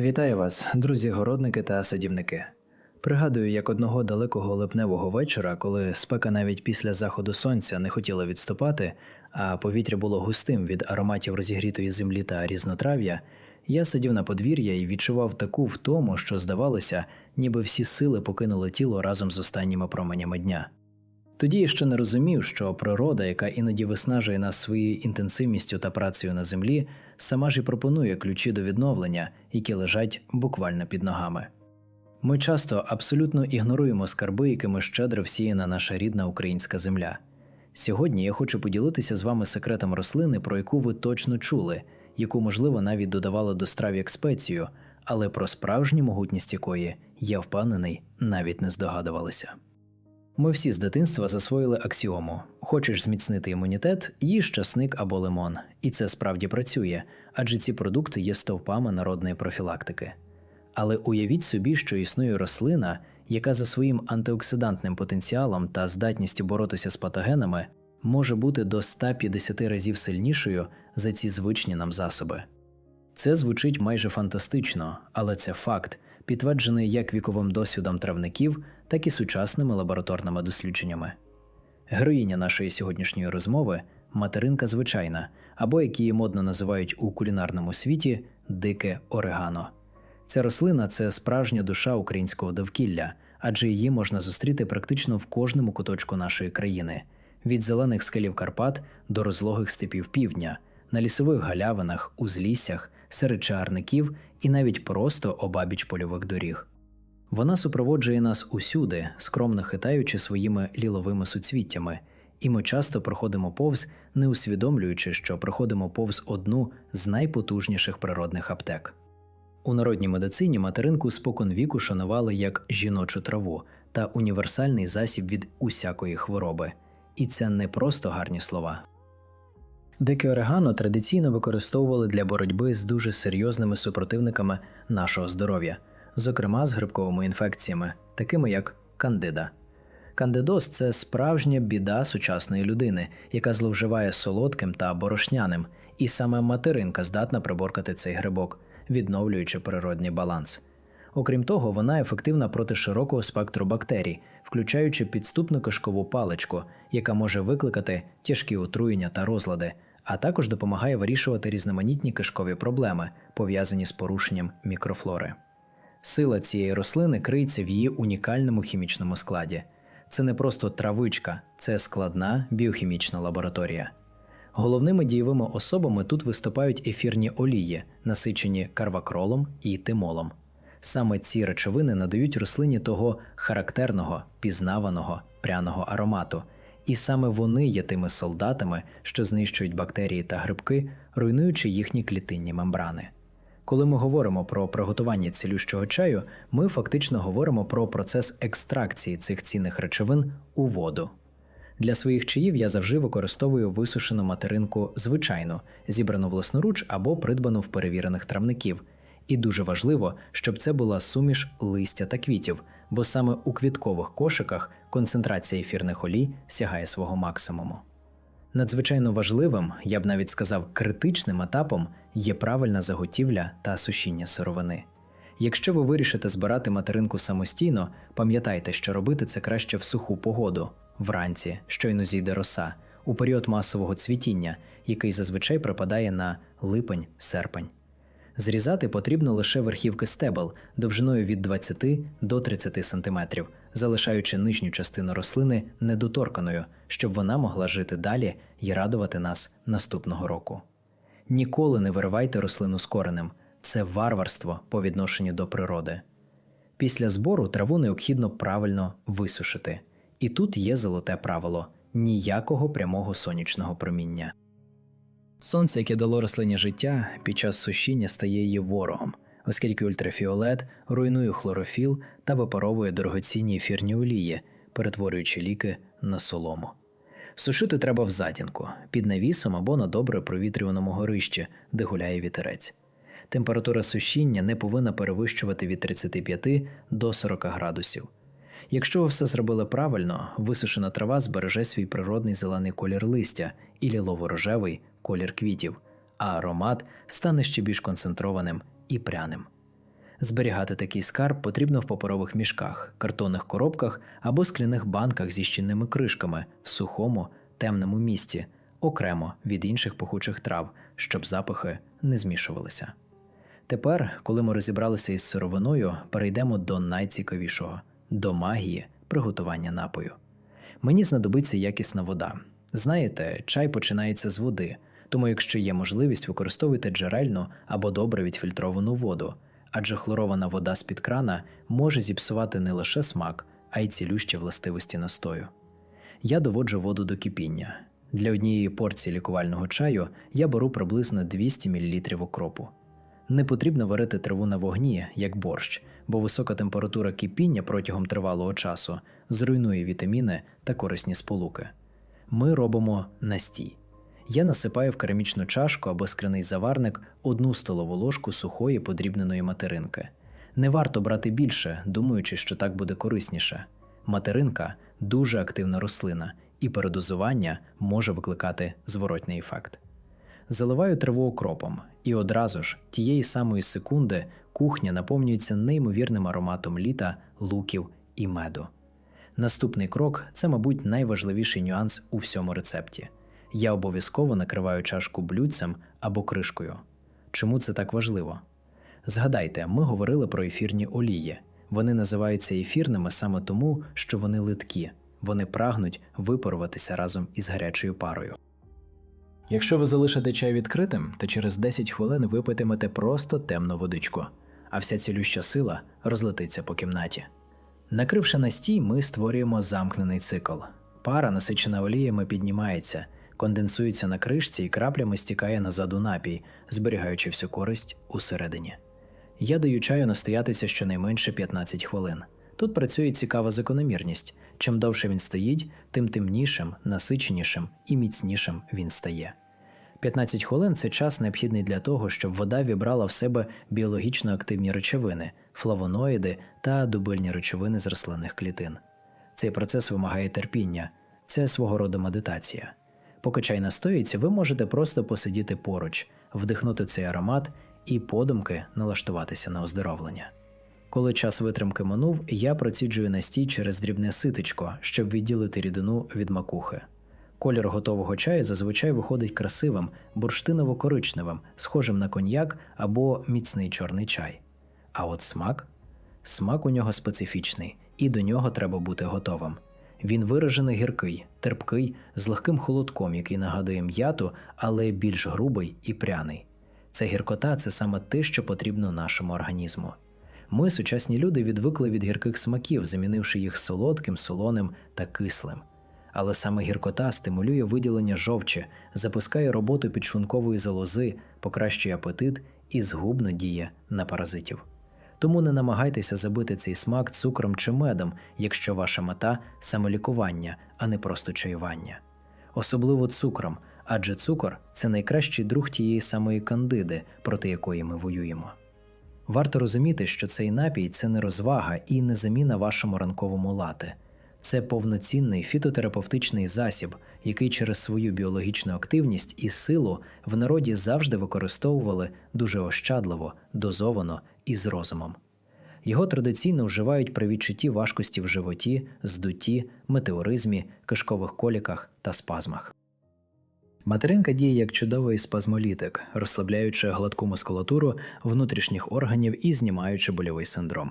Вітаю вас, друзі-городники та садівники. Пригадую, як одного далекого липневого вечора, коли спека навіть після заходу сонця не хотіла відступати, а повітря було густим від ароматів розігрітої землі та різнотрав'я, я сидів на подвір'я і відчував таку втому, що здавалося, ніби всі сили покинули тіло разом з останніми променями дня. Тоді я ще не розумів, що природа, яка іноді виснажує нас своєю інтенсивністю та працею на землі, сама ж і пропонує ключі до відновлення, які лежать буквально під ногами. Ми часто абсолютно ігноруємо скарби, якими щедро всіяна наша рідна українська земля. Сьогодні я хочу поділитися з вами секретом рослини, про яку ви точно чули, яку, можливо, навіть додавали до страв як спецію, але про справжню могутність якої, я впевнений, навіть не здогадувалися. Ми всі з дитинства засвоїли аксіому: хочеш зміцнити імунітет, їж часник або лимон, і це справді працює, адже ці продукти є стовпами народної профілактики. Але уявіть собі, що існує рослина, яка за своїм антиоксидантним потенціалом та здатністю боротися з патогенами може бути до 150 разів сильнішою за ці звичні нам засоби. Це звучить майже фантастично, але це факт, підтверджений як віковим досвідом травників, так і сучасними лабораторними дослідженнями. Героїня нашої сьогоднішньої розмови материнка звичайна, або як її модно називають у кулінарному світі дике орегано. Ця рослина це справжня душа українського довкілля, адже її можна зустріти практично в кожному куточку нашої країни від зелених скелів Карпат до розлогих степів півдня, на лісових галявинах, узліссях, серед чагарників і навіть просто обабіч польових доріг. Вона супроводжує нас усюди, скромно хитаючи своїми ліловими суцвіттями, і ми часто проходимо повз, не усвідомлюючи, що проходимо повз одну з найпотужніших природних аптек. У народній медицині материнку спокон віку шанували як жіночу траву та універсальний засіб від усякої хвороби. І це не просто гарні слова. Дике орегано традиційно використовували для боротьби з дуже серйозними супротивниками нашого здоров'я, зокрема з грибковими інфекціями, такими як кандида. Кандидоз це справжня біда сучасної людини, яка зловживає солодким та борошняним, і саме материнка здатна приборкати цей грибок, відновлюючи природній баланс. Окрім того, вона ефективна проти широкого спектру бактерій, включаючи підступну кишкову паличку, яка може викликати тяжкі отруєння та розлади, а також допомагає вирішувати різноманітні кишкові проблеми, пов'язані з порушенням мікрофлори. Сила цієї рослини криється в її унікальному хімічному складі. Це не просто травичка, це складна біохімічна лабораторія. Головними дієвими особами тут виступають ефірні олії, насичені карвакролом і тимолом. Саме ці речовини надають рослині того характерного, пізнаваного, пряного аромату, і саме вони є тими солдатами, що знищують бактерії та грибки, руйнуючи їхні клітинні мембрани. Коли ми говоримо про приготування цілющого чаю, ми фактично говоримо про процес екстракції цих цінних речовин у воду. Для своїх чаїв я завжди використовую висушену материнку звичайну, зібрану власноруч або придбану в перевірених травників. І дуже важливо, щоб це була суміш листя та квітів, бо саме у квіткових кошиках концентрація ефірних олій сягає свого максимуму. Надзвичайно важливим, я б навіть сказав, критичним етапом є правильна заготівля та сушіння сировини. Якщо ви вирішите збирати материнку самостійно, пам'ятайте, що робити це краще в суху погоду, вранці, щойно зійде роса, у період масового цвітіння, який зазвичай припадає на липень-серпень. Зрізати потрібно лише верхівки стебел довжиною від 20 до 30 см, залишаючи нижню частину рослини недоторканою, щоб вона могла жити далі і радувати нас наступного року. Ніколи не виривайте рослину з коренем це варварство по відношенню до природи. Після збору траву необхідно правильно висушити. І тут є золоте правило ніякого прямого сонячного проміння. Сонце, яке дало рослині життя, під час сушіння стає її ворогом, оскільки ультрафіолет руйнує хлорофіл та випаровує дорогоцінні ефірні олії, перетворюючи ліки на солому. Сушити треба в затінку, під навісом або на добре провітрюваному горищі, де гуляє вітерець. Температура сушіння не повинна перевищувати від 35 до 40 градусів. Якщо ви все зробили правильно, висушена трава збереже свій природний зелений колір листя і лілово-рожевий колір квітів, а аромат стане ще більш концентрованим і пряним. Зберігати такий скарб потрібно в паперових мішках, картонних коробках або скляних банках зі щільними кришками в сухому, темному місці, окремо від інших пахучих трав, щоб запахи не змішувалися. Тепер, коли ми розібралися із сировиною, перейдемо до найцікавішого до магії приготування напою. Мені знадобиться якісна вода. Знаєте, чай починається з води, тому якщо є можливість, використовуйте джерельну або добре відфільтровану воду, адже хлорована вода з-під крана може зіпсувати не лише смак, а й цілющі властивості настою. Я доводжу воду до кипіння. Для однієї порції лікувального чаю я беру приблизно 200 мл окропу. Не потрібно варити траву на вогні, як борщ, бо висока температура кипіння протягом тривалого часу зруйнує вітаміни та корисні сполуки. Ми робимо настій. Я насипаю в керамічну чашку або скляний заварник одну столову ложку сухої подрібненої материнки. Не варто брати більше, думаючи, що так буде корисніше. Материнка дуже активна рослина, і передозування може викликати зворотний ефект. Заливаю траву окропом, і одразу ж, тієї самої секунди, кухня наповнюється неймовірним ароматом літа, луків і меду. Наступний крок це, мабуть, найважливіший нюанс у всьому рецепті. Я обов'язково накриваю чашку блюдцем або кришкою. Чому це так важливо? Згадайте, ми говорили про ефірні олії. Вони називаються ефірними саме тому, що вони литкі, вони прагнуть випаруватися разом із гарячою парою. Якщо ви залишите чай відкритим, то через 10 хвилин випитимете просто темну водичку, а вся цілюща сила розлетиться по кімнаті. Накривши настій, ми створюємо замкнений цикл. Пара, насичена оліями, піднімається, конденсується на кришці і краплями стікає назад у напій, зберігаючи всю користь усередині. Я даю чаю настоятися щонайменше 15 хвилин. Тут працює цікава закономірність. Чим довше він стоїть, тим темнішим, насиченішим і міцнішим він стає. 15 хвилин це час необхідний для того, щоб вода вібрала в себе біологічно активні речовини, флавоноїди та дубильні речовини з рослинних клітин. Цей процес вимагає терпіння, це свого роду медитація. Поки чай настоїться, ви можете просто посидіти поруч, вдихнути цей аромат і подумки налаштуватися на оздоровлення. Коли час витримки минув, я проціджую настій через дрібне ситечко, щоб відділити рідину від макухи. Колір готового чаю зазвичай виходить красивим, бурштиново-коричневим, схожим на коньяк або міцний чорний чай. А от смак? Смак у нього специфічний, і до нього треба бути готовим. Він виражений гіркий, терпкий, з легким холодком, який нагадує м'яту, але більш грубий і пряний. Ця гіркота це саме те, що потрібно нашому організму. Ми, сучасні люди, відвикли від гірких смаків, замінивши їх солодким, солоним та кислим. Але саме гіркота стимулює виділення жовчі, запускає роботу підшлункової залози, покращує апетит і згубно діє на паразитів. Тому не намагайтеся забити цей смак цукром чи медом, якщо ваша мета самолікування, а не просто чаювання. Особливо цукром, адже цукор це найкращий друг тієї самої кандиди, проти якої ми воюємо. Варто розуміти, що цей напій це не розвага і не заміна вашому ранковому лати. Це повноцінний фітотерапевтичний засіб, який через свою біологічну активність і силу в народі завжди використовували дуже ощадливо, дозовано і з розумом. Його традиційно вживають при відчутті важкості в животі, здутті, метеоризмі, кишкових коліках та спазмах. Материнка діє як чудовий спазмолітик, розслабляючи гладку мускулатуру внутрішніх органів і знімаючи больовий синдром.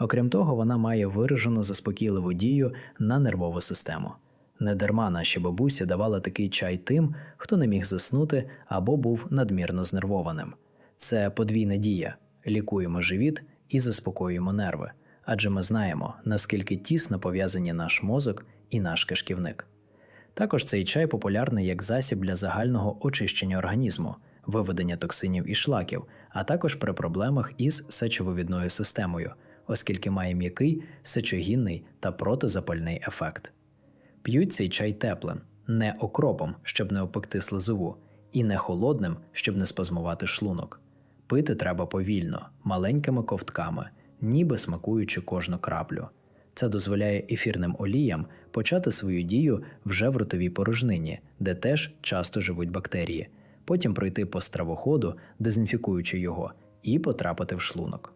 Окрім того, вона має виражену заспокійливу дію на нервову систему. Недарма наші бабусі давали такий чай тим, хто не міг заснути або був надмірно знервованим. Це подвійна дія: лікуємо живіт і заспокоюємо нерви, адже ми знаємо, наскільки тісно пов'язані наш мозок і наш кишківник. Також цей чай популярний як засіб для загального очищення організму, виведення токсинів і шлаків, а також при проблемах із сечовивідною системою, оскільки має м'який, сечогінний та протизапальний ефект. П'ють цей чай теплим, не окропом, щоб не опекти слизову, і не холодним, щоб не спазмувати шлунок. Пити треба повільно, маленькими ковтками, ніби смакуючи кожну краплю. Це дозволяє ефірним оліям почати свою дію вже в ротовій порожнині, де теж часто живуть бактерії, потім пройти по стравоходу, дезінфікуючи його, і потрапити в шлунок.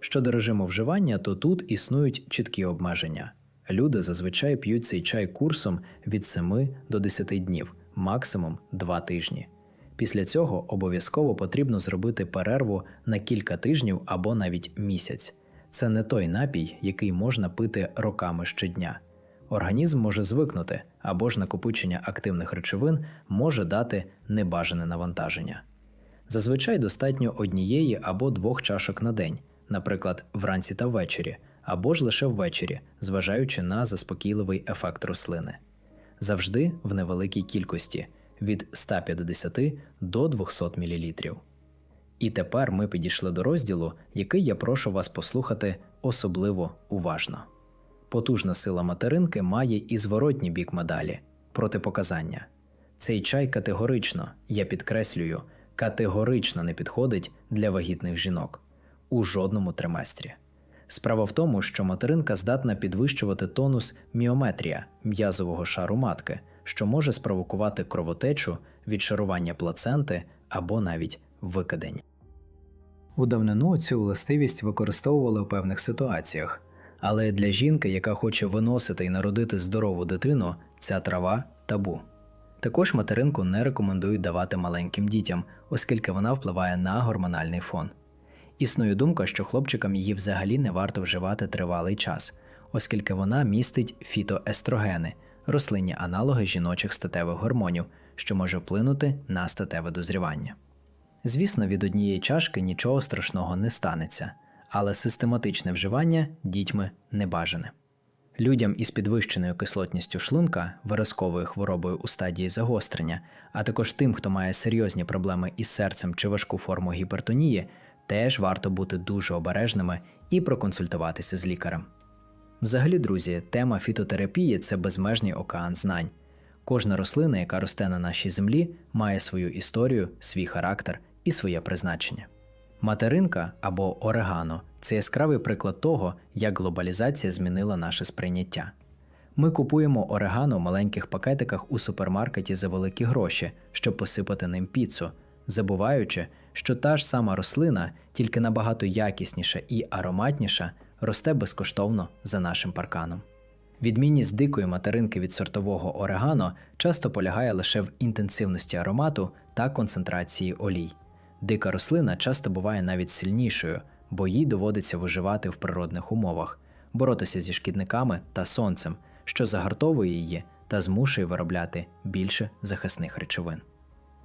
Щодо режиму вживання, то тут існують чіткі обмеження. Люди зазвичай п'ють цей чай курсом від 7 до 10 днів, максимум 2 тижні. Після цього обов'язково потрібно зробити перерву на кілька тижнів або навіть місяць. Це не той напій, який можна пити роками щодня. Організм може звикнути, або ж накопичення активних речовин може дати небажане навантаження. Зазвичай достатньо однієї або двох чашок на день, наприклад, вранці та ввечері, або ж лише ввечері, зважаючи на заспокійливий ефект рослини. Завжди в невеликій кількості від 150 до 200 мл. І тепер ми підійшли до розділу, який я прошу вас послухати особливо уважно. Потужна сила материнки має і зворотній бік медалі протипоказання. Цей чай категорично, я підкреслюю, категорично не підходить для вагітних жінок у жодному триместрі. Справа в тому, що материнка здатна підвищувати тонус міометрія м'язового шару матки, що може спровокувати кровотечу, відшарування плаценти або навіть викидень. У давнину цю властивість використовували у певних ситуаціях, але для жінки, яка хоче виносити і народити здорову дитину, ця трава табу. Також материнку не рекомендують давати маленьким дітям, оскільки вона впливає на гормональний фон. Існує думка, що хлопчикам її взагалі не варто вживати тривалий час, оскільки вона містить фітоестрогени, рослинні аналоги жіночих статевих гормонів, що може вплинути на статеве дозрівання. Звісно, від однієї чашки нічого страшного не станеться, але систематичне вживання дітьми не бажане. Людям із підвищеною кислотністю шлунка, виразковою хворобою у стадії загострення, а також тим, хто має серйозні проблеми із серцем чи важку форму гіпертонії, теж варто бути дуже обережними і проконсультуватися з лікарем. Взагалі, друзі, тема фітотерапії це безмежний океан знань. Кожна рослина, яка росте на нашій землі, має свою історію, свій характер і своє призначення. Материнка або орегано це яскравий приклад того, як глобалізація змінила наше сприйняття. Ми купуємо орегано в маленьких пакетиках у супермаркеті за великі гроші, щоб посипати ним піцу, забуваючи, що та ж сама рослина, тільки набагато якісніша і ароматніша, росте безкоштовно за нашим парканом. Відмінність дикої материнки від сортового орегано часто полягає лише в інтенсивності аромату та концентрації олій. Дика рослина часто буває навіть сильнішою, бо їй доводиться виживати в природних умовах, боротися зі шкідниками та сонцем, що загартовує її та змушує виробляти більше захисних речовин.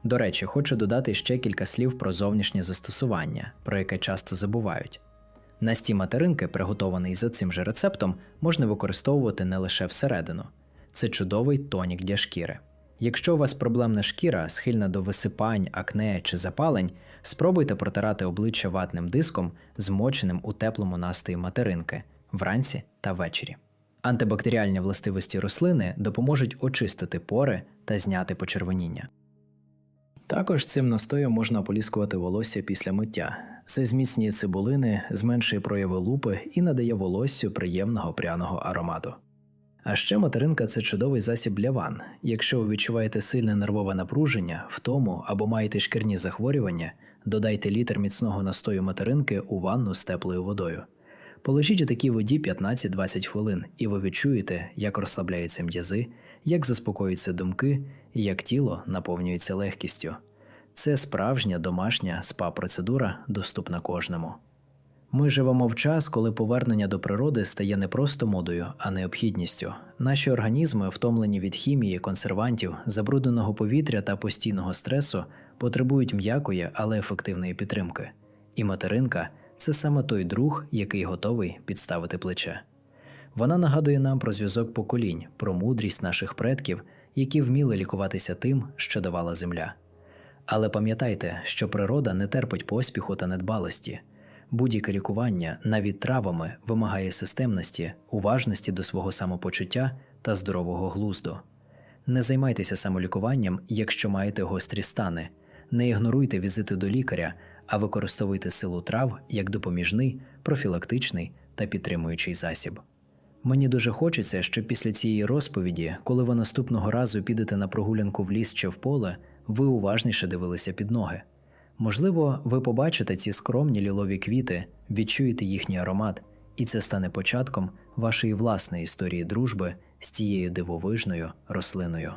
До речі, хочу додати ще кілька слів про зовнішнє застосування, про яке часто забувають. Настій материнки, приготований за цим же рецептом, можна використовувати не лише всередину. Це чудовий тонік для шкіри. Якщо у вас проблемна шкіра, схильна до висипань, акне чи запалень, спробуйте протирати обличчя ватним диском, змоченим у теплому настої материнки вранці та ввечері. Антибактеріальні властивості рослини допоможуть очистити пори та зняти почервоніння. Також цим настоєм можна поліскувати волосся після миття. Це зміцнює цибулини, зменшує прояви лупи і надає волоссю приємного пряного аромату. А ще материнка це чудовий засіб для ван. Якщо ви відчуваєте сильне нервове напруження, втому або маєте шкірні захворювання, додайте літр міцного настою материнки у ванну з теплою водою. Положіть у такій воді 15-20 хвилин, і ви відчуєте, як розслабляються м'язи, як заспокоюються думки, як тіло наповнюється легкістю. Це справжня домашня спа-процедура, доступна кожному. Ми живемо в час, коли повернення до природи стає не просто модою, а необхідністю. Наші організми, втомлені від хімії, консервантів, забрудненого повітря та постійного стресу, потребують м'якої, але ефективної підтримки. І материнка це саме той друг, який готовий підставити плече. Вона нагадує нам про зв'язок поколінь, про мудрість наших предків, які вміли лікуватися тим, що давала земля. Але пам'ятайте, що природа не терпить поспіху та недбалості. Будь-яке лікування, навіть травами, вимагає системності, уважності до свого самопочуття та здорового глузду. Не займайтеся самолікуванням, якщо маєте гострі стани, не ігноруйте візити до лікаря, а використовуйте силу трав як допоміжний, профілактичний та підтримуючий засіб. Мені дуже хочеться, щоб після цієї розповіді, коли ви наступного разу підете на прогулянку в ліс чи в поле, ви уважніше дивилися під ноги. Можливо, ви побачите ці скромні лілові квіти, відчуєте їхній аромат, і це стане початком вашої власної історії дружби з цією дивовижною рослиною.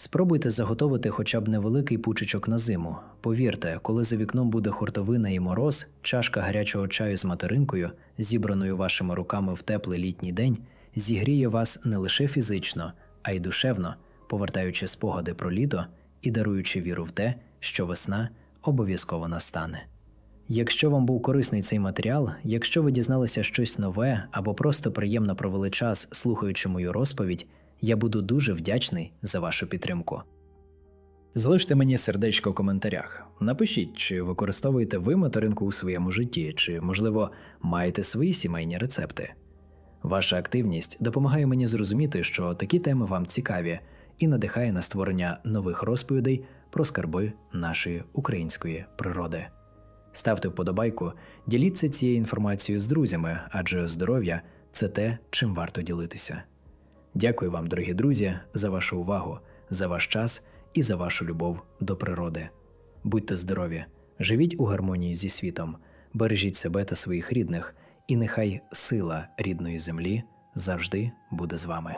Спробуйте заготовити хоча б невеликий пучечок на зиму. Повірте, коли за вікном буде хуртовина і мороз, чашка гарячого чаю з материнкою, зібраною вашими руками в теплий літній день, зігріє вас не лише фізично, а й душевно, повертаючи спогади про літо і даруючи віру в те, що весна обов'язково настане. Якщо вам був корисний цей матеріал, якщо ви дізналися щось нове або просто приємно провели час, слухаючи мою розповідь, я буду дуже вдячний за вашу підтримку. Залиште мені сердечко в коментарях. Напишіть, чи використовуєте ви материнку у своєму житті, чи, можливо, маєте свої сімейні рецепти. Ваша активність допомагає мені зрозуміти, що такі теми вам цікаві, і надихає на створення нових розповідей про скарби нашої української природи. Ставте вподобайку, діліться цією інформацією з друзями, адже здоров'я це те, чим варто ділитися. Дякую вам, дорогі друзі, за вашу увагу, за ваш час і за вашу любов до природи. Будьте здорові, живіть у гармонії зі світом, бережіть себе та своїх рідних, і нехай сила рідної землі завжди буде з вами.